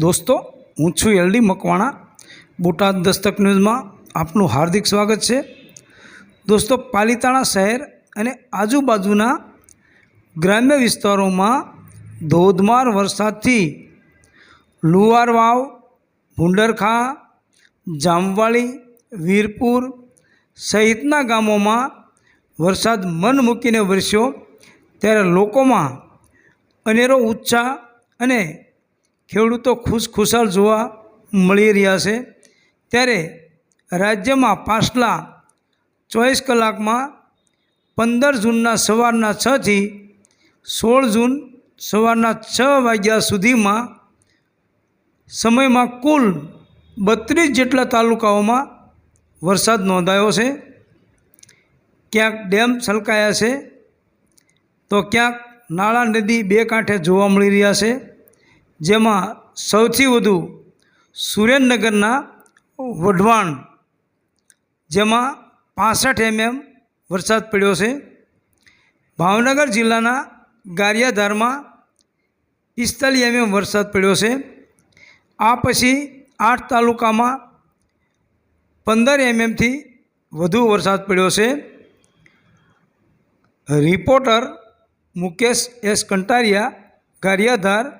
દોસ્તો, હું છું એલડી મકવાણા. બોટાદ દસ્તક ન્યૂઝમાં આપનું હાર્દિક સ્વાગત છે. દોસ્તો, પાલિતાણા શહેર અને આજુબાજુના ગ્રામ્ય વિસ્તારોમાં ધોધમાર વરસાદથી લુવાર વાવ, ભુંડરખા, જામવાળી, વીરપુર સહિતના ગામોમાં વરસાદ મન મૂકીને વરસ્યો. ત્યારે લોકોમાં અનેરો ઉત્સાહ અને ખેડૂતો ખુશખુશાલ જોવા મળી રહ્યા છે. ત્યારે રાજ્યમાં પાછલા ચોવીસ કલાકમાં પંદર જૂનના સવારના છથી સોળ જૂન સવારના છ વાગ્યા સુધીમાં સમયમાં કુલ બત્રીસ જેટલા તાલુકાઓમાં વરસાદ નોંધાયો છે. ક્યાંક ડેમ છલકાયા છે તો ક્યાંક નાળા નદી બે કાંઠે જોવા મળી રહ્યા છે. જેમાં સૌથી વધુ સુરેન્દ્રનગરના વઢવાણ જેમાં પાસઠ એમએમ વરસાદ પડ્યો છે. ભાવનગર જિલ્લાના ગારિયાધારમાં પિસ્તાલીસ એમએમ વરસાદ પડ્યો છે. આ પછી આઠ તાલુકામાં પંદર એમએમથી વધુ વરસાદ પડ્યો છે. Reporter Mukesh S Kantariya Gariyadhar